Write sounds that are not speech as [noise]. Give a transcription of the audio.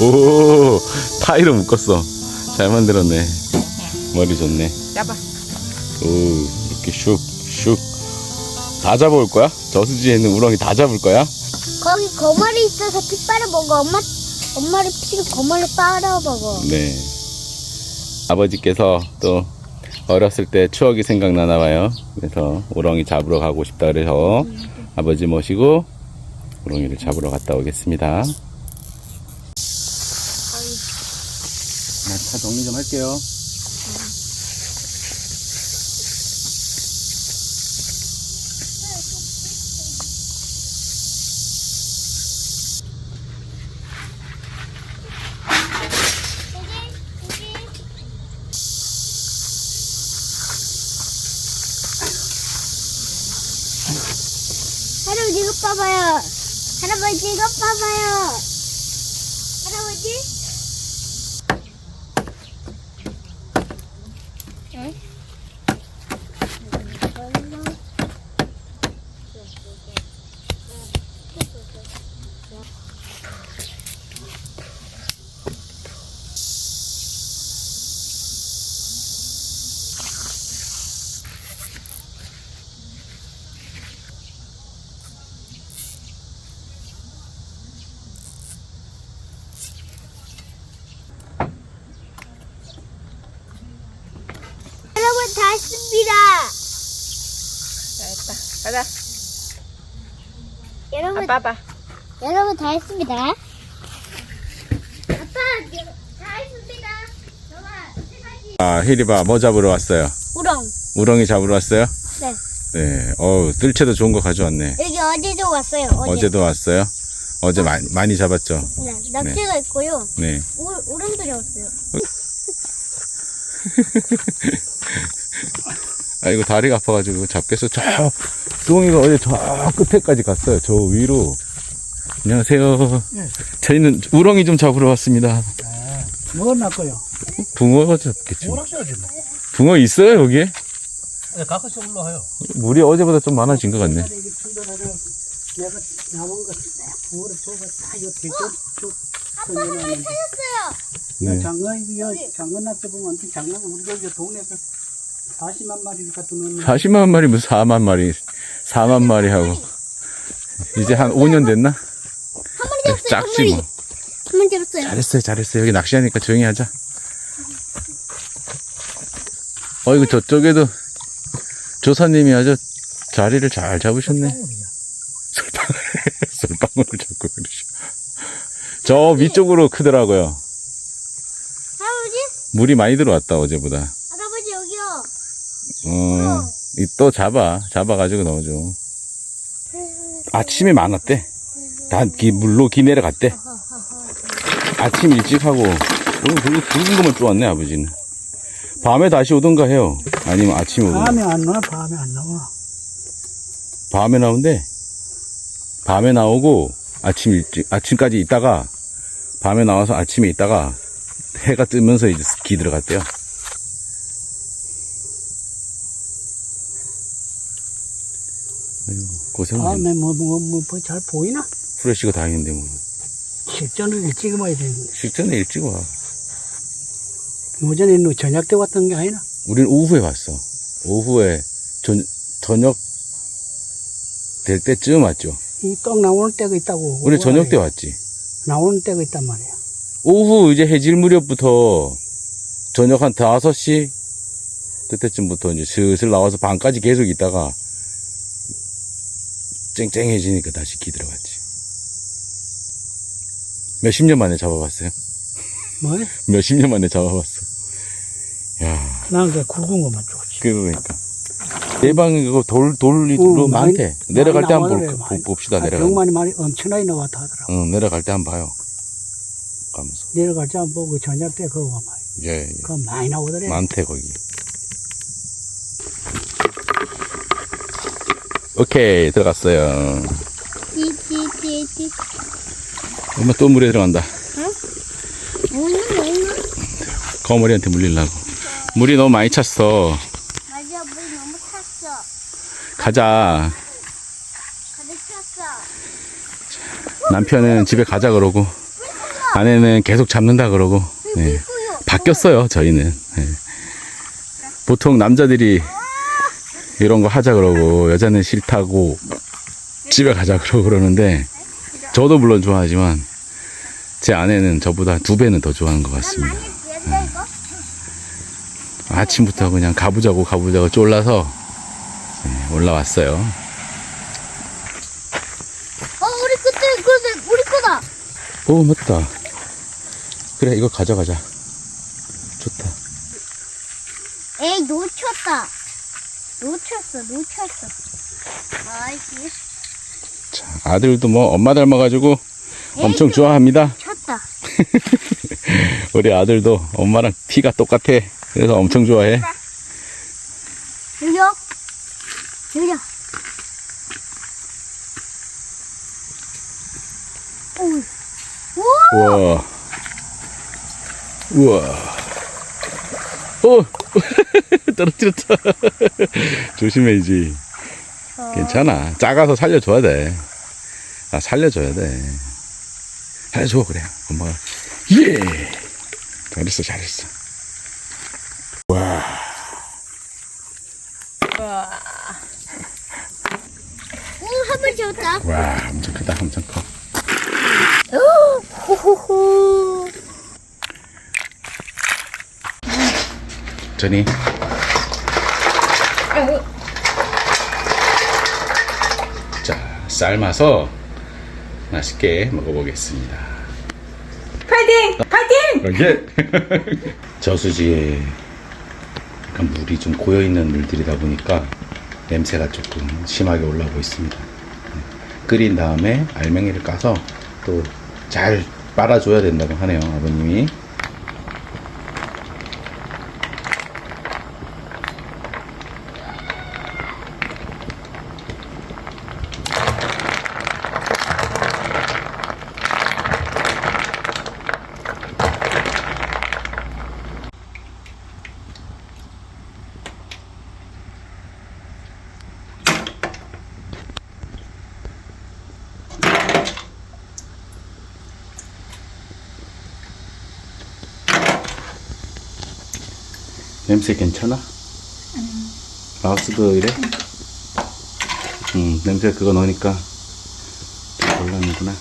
오, 타이로 묶었어. 잘 만들었네. 머리 좋네. 잡아. 오, 이렇게 슉, 슉. 다 잡아올 거야? 저수지에 있는 우렁이 다 잡을 거야? 거기 거머리 있어서 피 빨아 먹어. 엄마 엄마를 피 거머리 빨아 먹어. 네. 아버지께서 또 어렸을 때 추억이 생각나나 봐요. 그래서 우렁이 잡으러 가고 싶다 그래서 아버지 모시고 우렁이를 잡으러 갔다 오겠습니다. 차 정리 좀 할게요. 할아버지 이거 봐봐요. 할아버지 이거 봐봐요. 할아버지. 응? 여러분 다 했습니다. 됐다. 가자. 여러분 아빠 봐. 여러분 다 했습니다. 아빠 다 했습니다. 아, 혜리바 뭐 잡으러 왔어요? 우렁. 우렁이 잡으러 왔어요? 네. 네. 어우, 뜰채도 좋은 거 가져왔네. 여기 어제도 왔어요. 어제. 어제도 왔어요? 어제 많이, 많이 잡았죠? 네. 낙지가 있고요. 네. 우, 우렁도 잡았어요. [laughs] 아이고, 다리가 아파가지고 잡겠어. 저, 뚱이가 어제 저 끝에까지 갔어요. 저 위로. 안녕하세요. 저희는 우렁이 좀 잡으러 왔습니다. 뭐가 났고요? 붕어 잡겠죠. 오락셔야지 뭐. 붕어 있어요, 여기에? 네, 가끔씩 올라와요. 물이 어제보다 좀 많아진 것 같네. 내가 남은 거 물을 줘서 다 이렇게 쭉쭉 건져놨는데. 네. 장어 이거 장어 납치 보면 장어 우리 동네에서 40만 마리 갖다 놓는 40만 마리, 무슨 4만 마리, 4만 마리 하고. 이제 한 5년 됐나? 한 마리 잡았어요. 작지. 뭐. 한 마리 잡았어요. 잘했어요, 잘했어요. 여기 낚시하니까 조용히 하자. 어이구, 저쪽에도 조사님이 아주 자리를 잘 잡으셨네. 솔방, 솔방울을 [laughs] 잡고 그러셔. 저 위쪽으로 크더라고요. 할아버지? 물이 많이 들어왔다, 어제보다. 할아버지 여기요. 어, 이 또 잡아. 잡아가지고 넣어줘. 아침에 많았대. 다 기, 물로 기 내려갔대. 아침 일찍 하고, 오늘 굵은, 굵은 것만 쪼았네, 아버지는. 밤에 다시 오던가 해요. 아니면 아침에 오던가. 밤에 안 나와 밤에 안 나와 밤에 나오는데, 밤에 나오고, 아침 일찍, 아침까지 있다가, 밤에 나와서 아침에 있다가, 해가 뜨면서 이제 기 들어갔대요. 아이 고, 고생을 했네. 밤에 뭐뭐 뭐 잘 보이나? 프레쉬가 다행인데, 뭐. 실전을 일찍 와야 되는데 식전에 일찍 와. 요전에 너 저녁 때 왔던 게 아니나? 우린 오후에 왔어. 오후에, 전, 저녁 될 때쯤 왔죠. 이 떡 나오는 때가 있다고 우리 저녁 때 왔지. 나오는 때가 있단 말이야 오후 이제 해질 무렵부터 저녁 한 5시 그때쯤부터 이제 슬슬 나와서 밤까지 계속 있다가 쨍쨍해지니까 다시 기 들어갔지. 몇십 년 만에 잡아봤어요? 뭐? 몇십 년 만에 잡아봤어. 야 난그 굵은 것만 좋지 그러니까. 대방이 그거 돌, 돌로 어, 많이- 많대. 내려갈 때 한번 많이 볼, 봅시다, 아, 내려갈 때. 병만이 많이 엄청나게 나왔다 하더라고 응, 내려갈 때 한번 봐요. 가면서. 내려갈 때 한번 보고 저녁 때 그거 봐봐 예, 예. 그거 많이 나오더래 많대, 거기. 오케이, 들어갔어요. 띠띠띠띠. 엄마 또 물에 들어간다. 거머리한테 물리려고. 물이 너무 많이 찼어. 맞아 물 너무 탔어. 가자. 가득 찼어. 남편은 집에 가자 그러고. 아내는 계속 잡는다 그러고 예. 바뀌었어요 저희는 예. 보통 남자들이 이런 거 하자 그러고 여자는 싫다고 집에 가자 그러고 그러는데 저도 물론 좋아하지만 제 아내는 저보다 두 배는 더 좋아하는 것 같습니다 이거. 아침부터 그냥 가보자고 가보자고 쫄라서 예, 올라왔어요 어 우리 그때 그때 우리 거다. 오 맞다 그래 이거 가져가자 좋다 에이 놓쳤다. 놓쳤어 놓쳤어. 아이씨 자, 아들도 뭐 엄마 닮아가지고 엄청 좋아합니다. 쳤다. [laughs] 우리 아들도 엄마랑 피가 똑같아. 그래서 엄청 좋아해. 느려. 오. 오. 우와. 우와. 오! [laughs] 떨어뜨렸다. [laughs] 조심해야지. 괜찮아. 작아서 살려줘야 돼. 아, 살려줘야 돼. 살려줘, 그래. 엄마가. 예! 잘했어, 잘했어. 와. 오한번 쳤다. 와, 엄청 크다, 엄청 커. 호호호. 전이. 자, 삶아서 맛있게 먹어보겠습니다. 파이팅! 파이팅! 이게 [laughs] 저수지에 약간 물이 좀 고여 있는 물들이다 보니까 냄새가 조금 심하게 올라오고 있습니다. 네. 끓인 다음에 알맹이를 까서 또 잘 빨아줘야 된다고 하네요, 아버님이. 냄새 괜찮아? 마우스도 이래? 음, 냄새 그거 넣으니까 좀 올라오는구나.